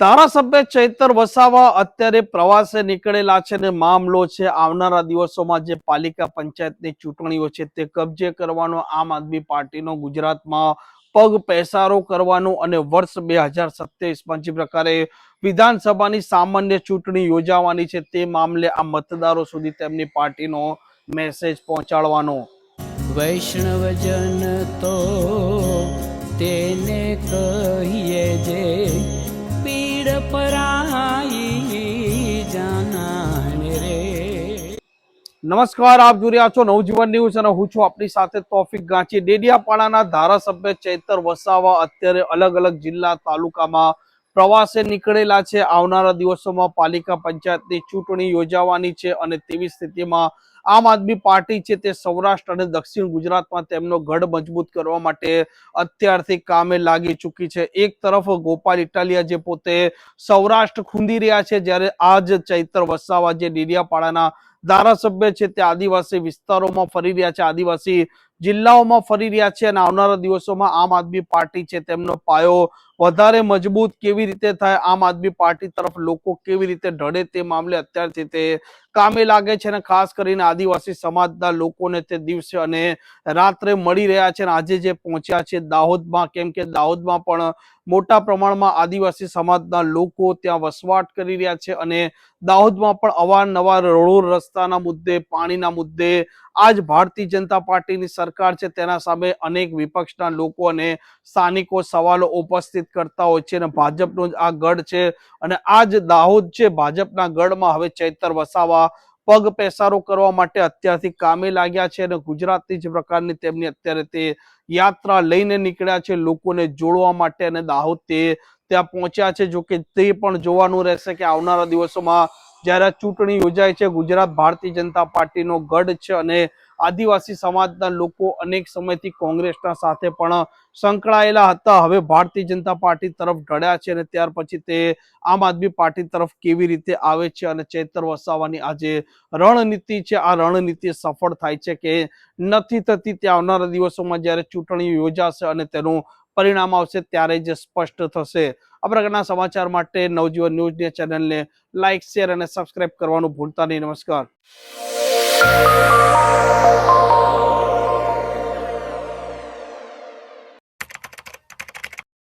ધારાસભ્ય ચૈતર વસાવા અત્યારે પ્રવાસે નીકળેલા છે ને મામલો છે આવનારા દિવસોમાં જે પાલિકા પંચાયતની ચૂંટણીઓ છે તે કબજે કરવાનો આમ આદમી પાર્ટીનો ગુજરાતમાં પગ પેસારો કરવાનો અને વર્ષ બે હજાર સત્યાવીસમાં જે પ્રકારે વિધાનસભાની સામાન્ય ચૂંટણી યોજાવાની છે તે મામલે આ મતદારો સુધી તેમની પાર્ટીનો મેસેજ પહોંચાડવાનો. વૈષ્ણવજન તો નમસ્કાર, આપ જોઈ રહ્યા છો નવજીવન ન્યૂઝ અને હું છું આપણી સાથે તોફિક ગાંચી. ડેડિયાપાડાના ધારાસભ્ય ચૈતર વસાવા અત્યારે અલગ અલગ જિલ્લા તાલુકામાં પ્રવાસે નીકળેલા છે. આવનારા દિવસોમાં પાલિકા પંચાયતની ચૂંટણી યોજાવાની છે અને તેવી સ્થિતિમાં આમ આદમી પાર્ટી છે તે સૌરાષ્ટ્ર અને દક્ષિણ ગુજરાતમાં તેમનો ગઢ મજબૂત કરવા માટે અત્યારથી કામે લાગી ચૂકી છે. એક તરફ ગોપાલ ઇટાલિયા જે પોતે સૌરાષ્ટ્ર ખૂંદી રહ્યા છે, જ્યારે આજ ચૈતર વસાવા જે ડેડિયાપાડાના ધારાસભ્ય છે તે આદિવાસી વિસ્તારોમાં ફરી રહ્યા છે. આદિવાસી જિલ્લાઓમાં ફરી રહ્યા છે અને આવનારા દિવસોમાં આમ આદમી પાર્ટી છે તેમનો પાયો વધારે મજબૂત કેવી રીતે થાય, આમ આદમી પાર્ટી તરફ લોકો કેવી રીતે ઢળે તે મામલે અત્યારથી તે કામે લાગે છે અને ખાસ કરીને આદિવાસી સમાજના લોકોને તે દિવસે અને રાત્રે મળી રહ્યા છે અને આજે જે પહોંચ્યા છે દાહોદમાં, કેમ કે દાહોદમાં પણ મોટા પ્રમાણમાં આદિવાસી સમાજના લોકો ત્યાં વસવાટ કરી રહ્યા છે અને દાહોદમાં પણ અવારનવાર રોડ રસ્તાના મુદ્દે, પાણીના મુદ્દે આજ ભારતીય જનતા પાર્ટીની સરકાર છે, તેના સામે અનેક વિપક્ષના લોકો અને સ્થાનિકો સવાલો ઉપસ્થિત કરતા હોય છે અને ભાજપનો જ આ ગઢ છે અને આ જ દાહોદ છે, ભાજપના ગઢમાં હવે ચૈતર વસાવા પગ પેસારો કરવા માટે અત્યારથી કામે લાગ્યા છે અને ગુજરાતની જ પ્રકારની તેમની અત્યારે તે યાત્રા લઈને નીકળ્યા છે લોકોને જોડવા માટે અને દાહોદ તે ત્યાં પહોંચ્યા છે જો કે તે પણ જોવાનું રહેશે કે આવનારા દિવસોમાં જ્યારે ચૂંટણી યોજાય છે, ગુજરાત ભારતીય જનતા પાર્ટીનો ગઢ છે અને આદિવાસી સમાજના લોકો અનેક સમયથી કોંગ્રેસના સાથે પણ સંકળાયેલા હતા. હવે ભારતીય જનતા પાર્ટી તરફ ઢળ્યા છે અને ત્યાર પછી તે આમ આદમી પાર્ટી તરફ કેવી રીતે આવે છે અને ચેતર વસાવાની આ જે રણનીતિ છે, આ રણનીતિ સફળ થાય છે કે નથી થતી તે આવનારા દિવસોમાં જ્યારે ચૂંટણી યોજાશે અને તેનું પરિણામ આવશે ત્યારે જ સ્પષ્ટ થશે. આ પ્રકારના સમાચાર માટે નવજીવન ન્યૂઝની ચેનલને લાઇક શેર અને સબસ્ક્રાઇબ કરવાનું ભૂલતા નહીં. નમસ્કાર.